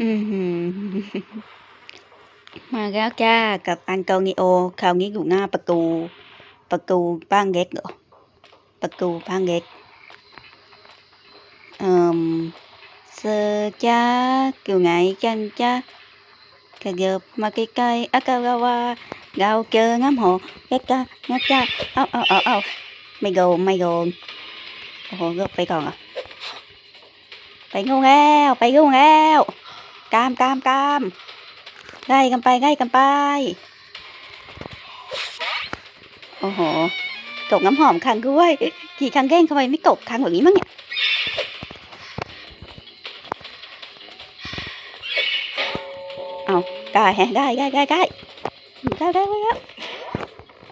อือหือมาแล้วจ้ากับอันโตนิโอคราวนี้อยู่หน้าประตูประตูบ้านเล็กเหรอประตูบ้านเล็ก เอ่มเซอร์จ้าอยู่ไหนกันจ้าขยับมาใกล้ๆอากาวาวาเราเจอน้ำหอใกล้ๆนะจ้าเอาเอาเอาเอาไม่โดนไม่โดนโอ้โหเลือกไปก่อนอะไปงูแล้วไปงูแล้วกามกามกามไล่กันไปไล่กันไป โอ้โหกบน้ำหอมคันด้วยกี่ครั้งแกล้งทำไมไม่กบคันแบบนี้มั้งเนี่ย เอาได้แฮะได้ได้ได้ได้ได้ได้แล้ว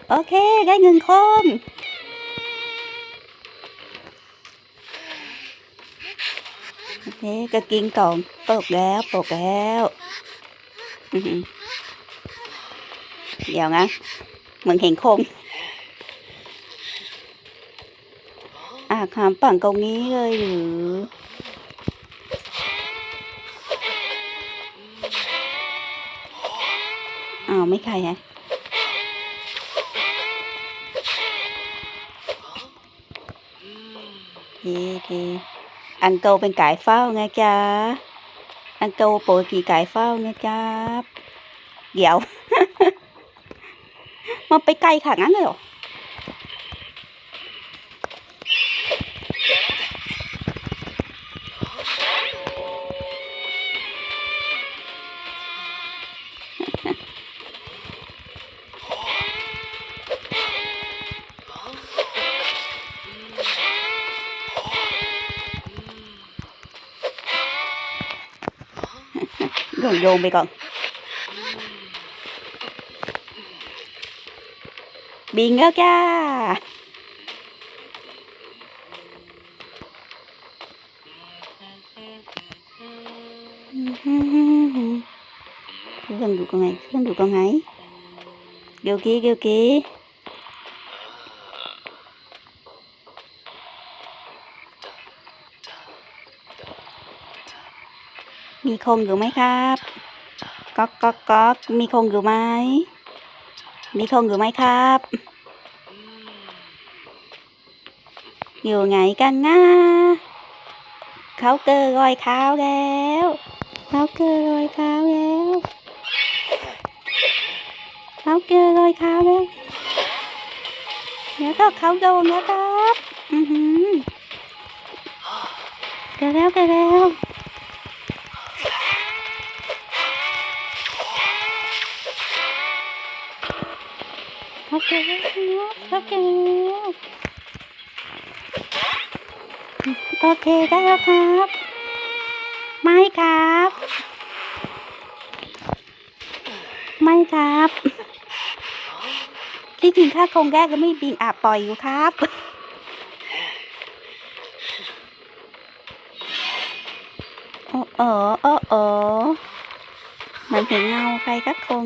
โอเค ได้เงินคน โอเคก็กินก่อนปลกแล้วปลกแล้วเดี๋ยวนะมือนเห็นคงอะคำปั่นตรงนี้เลยหรืออ้าวไม่ใครฮะดีดี อังเกลเป็นไก่เฝ้าไงจ๊ะอันโตปกติไก่เฝ้าไงจ๊ะเดี๋ยว มันไปไกลขนาดนั้นเลยเหรอ โยนโยนไปก่อนบินแล้วจ้าเครื่องดูตรงไหนเครื่องดูตรงไหนเดี๋ยวกี้เดี๋ยวกี้ มีคงอยู่ไหมครับก๊อกก๊อกก๊อกมีคงอยู่ไหมมีคงอยู่ไหมครับ อยู่ไหนกันนะเขาเกอรอยเท้าแล้วเขาเกอรอยเท้าแล้วเขาเกอรอยเท้าแล้วเดี๋ยวก็เขาโดนแล้วครับ อือหือเกิดแล้วเกิดแล้ว เขาเกิดแล้วเขาเกิดแล้วโอเคได้แล้วครับ ไม่ครับ ไม่ครับที่จริงถ้าคงแรกก็ไม่บินอาบปล่อยอยู่ครับโอ้โอโอ้โอเหมือนเห็นเงาใครก็คง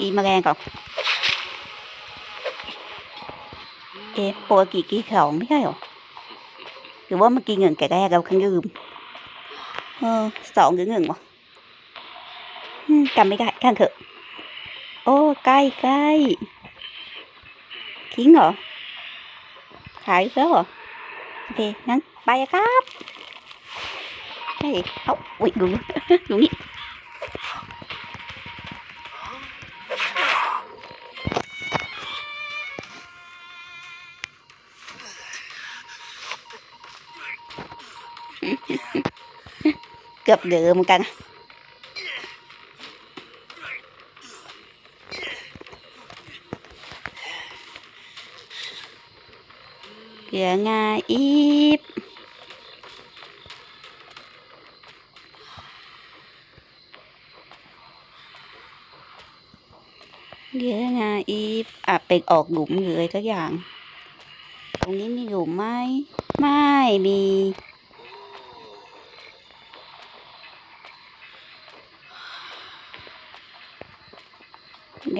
อีแล้วคิดว่าไม่เห็นหรือจ๊ะคิดว่าไม่เห็นหรือเราเห็นตัวนะเราเห็นตัวนะอีแมลงก่อนเอ๊ะปกติกี่สองไม่ใช่หรอหรือว่าเมื่อกี้เงินแก่แรกเราคันลืมเออสองหรือหนึ่งวะจำไม่ได้ข้างเถอะ โอ้ใกล้ใกล้ทิ้งเหรอ ขายแล้วเหรอ โอเคงั้นไปครับใช่เอาอุ้ยดูดูนี่ กือบเหลือเหมือนกันเหลืองาอีบเยอะงาอีฟอะเป็นออกหลุมเลยทุกอย่าง ตรงนี้มีหลุมไหม ไม่มี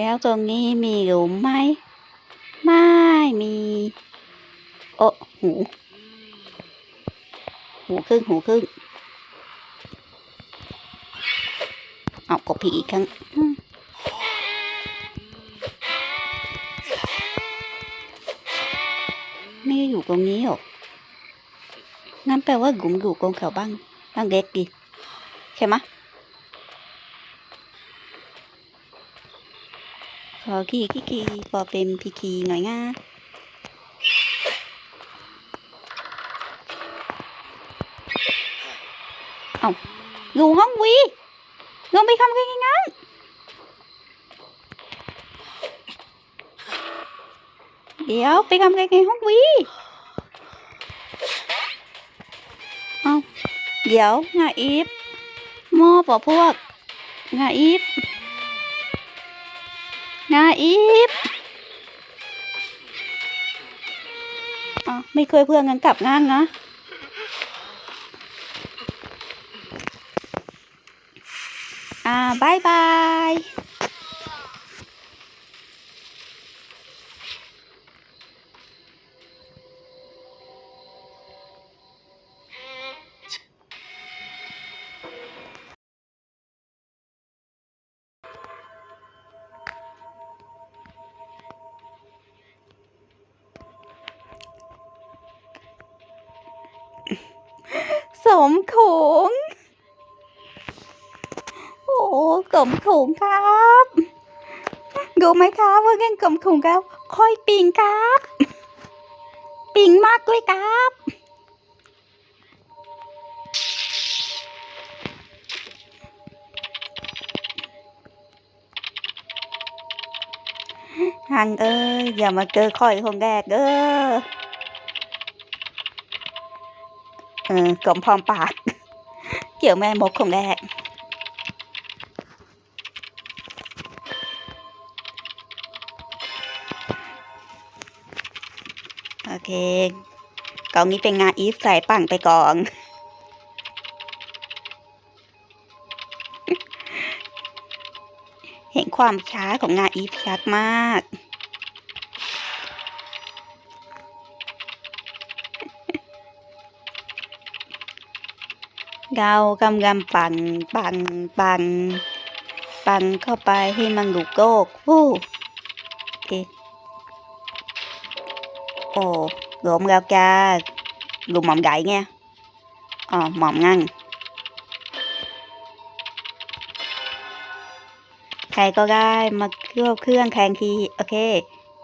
แล้วตรงนี้มีหลุมไหม ไม่มี โอ้หู หูครึ่งหูครึ่งเอากบผีอีกครั้งไม่ได้อยู่ตรงนี้หรอกงั้นแปลว่าหลุมอยู่ตรงแถวบ้านบ้านเล็กดิใช่ไหมะข อขี่ขี่ขี่พอเป็นพีคีหน่อยง่าอยู่ห้องวีลงไปทำกันยังไงเดี๋ยวไปทำกันในห้องวีเอาเดี๋ยวงาอีฟมอป่ะพวกงาอีฟ งาอีฟอ๋อไม่เคยเพื่อนกันกลับงานนะอ่าบายบาย กลมถุงครับดูไหมครับว่าเงินกลมถุงแล้วค่อยปิงครับ ปิงมากด้วยครับหังเอ้ยอย่ามาเจอค่อยของแดกเด้อเออกลมพร้อมปาก เกี่ยวแม่มกของแดก เคกองนี้เป็นงานอีฟใส่ปังไปกอนเห็นความช้าของงานอีฟชัดมากเรากำลังปั่นปั่นปั่นปั่นเข้าไปให้มันหลุกโลกฟู้ โอ้ gồm rau cha gồm mỏm gậy nha ờ mỏm ngăn ใครก็ได้มาเครื่องเครื่องแข่งทีโอเค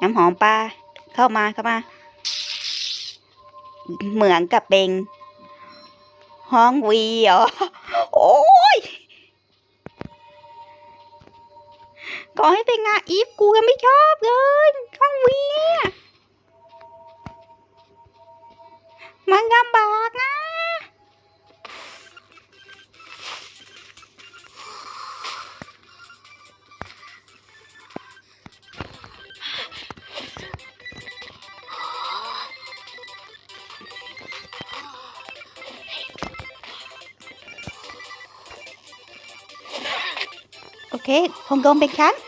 น้ำหอมปลาเข้ามาเข้ามาเหมือนกับเป็นห้องวีเหรอโอ้ยขอให้เป็นงานอีฟกูก็ไม่ชอบเลยห้องวี มันลำบากนะโอเคคงโดนเป็นชั้นท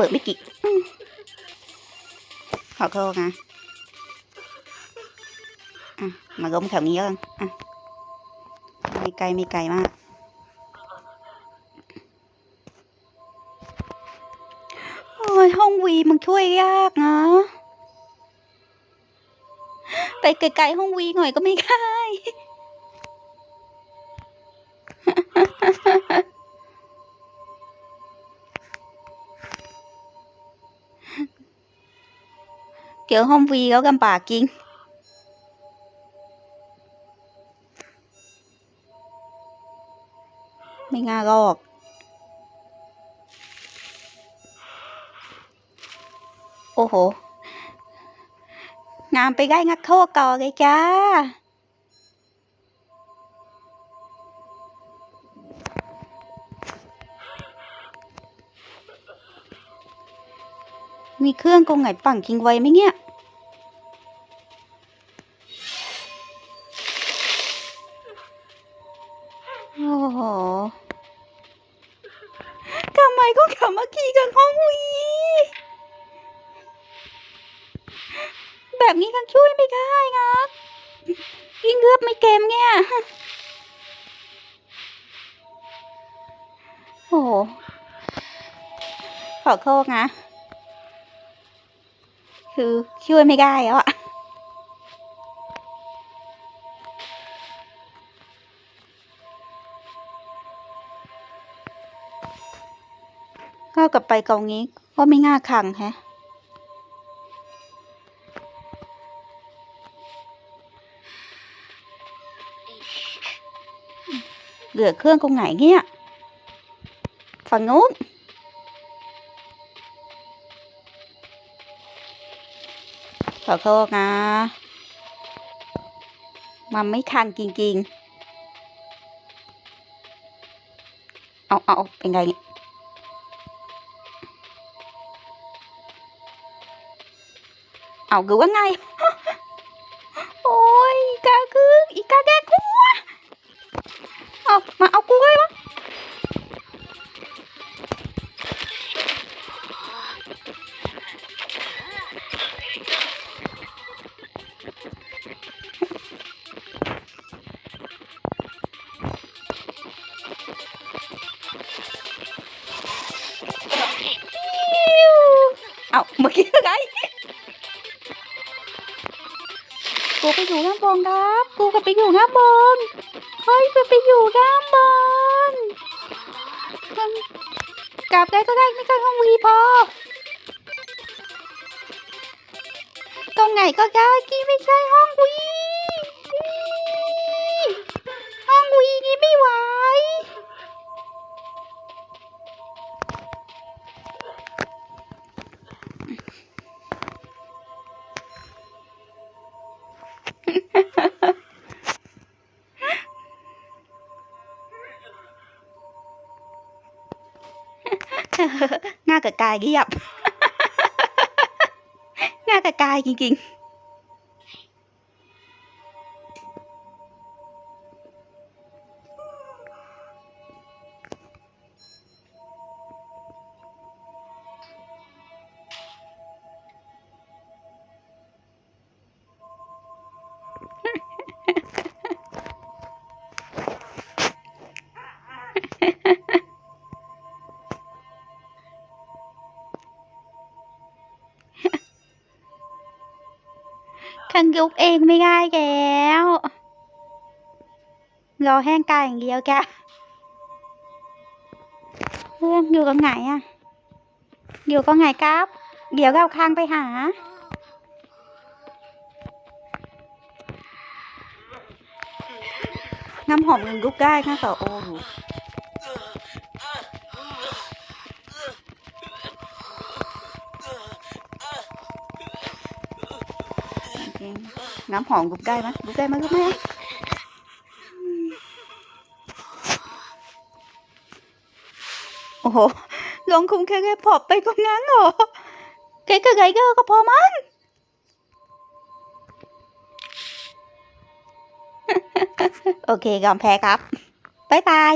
เปิดไม่กี่ขอโทษนะอะมาล้มแถวนี้แล้วกันอะไม่ไกลไม่ไกลมาก โอ้ยห้องวีมันช่วยยากนะ ไปไกลๆห้องวีหน่อยก็ไม่ได้ kiểu hôm vì có gầm bà kinh mình à gọt โอ้โห งามไปได้งักโทษก่อเลยจ้า มีเครื่องกงไหนปั่งกิงไว้ไหมเนี่ย โอ้โหทำไมก็ขับมาขี่กันห้องวีแบบนี้กันช่วยไม่ได้นะกินเลือบไม่เกมเนี่ย โอ้โหขอโทษนะ คือช่วยไม่ได้แล้วอะก็กลับไปกองนี้ก็ไม่ง่าขังแฮะเหลือเครื่องตรงไหนเนี่ย ฝั่งนู้น อโทษนะ มันไม่คันจริงๆ เอาเอาเป็นไงเนี่ยเอาคือว่าไง กูไปอยู่ด้านบนครับ กูก็ไปอยู่ด้านบนเฮ้ยกูไปอยู่ด้านบนมันกลับได้ก็ได้ไม่ใช่ห้องวีพอตรงไหนก็ได้กี่ไม่ใช่ห้องวีห้องวีนี่ไม่ไหว กับกายเงียบ หน้ากับกายจริง ๆ คันยุกเองไม่ง่ายแล้ว รอแห้งกายอย่างเดียวแกเพื่อนอยู่กับไหนอะอยู่กับไหนครับ เดี๋ยวเราคางไปหา น้ำหอมยังลุกได้นะต่อโอ้ น้ำหอมลุกได้ไหมลุกได้ไหมลุกไหมโอ้โหลงคุมแค่แค่พอบไปก็งั้นเหรอแค่กระไกเกอร์ก็พอมั้งโอเคยอมแพ้ครับ บ๊ายบาย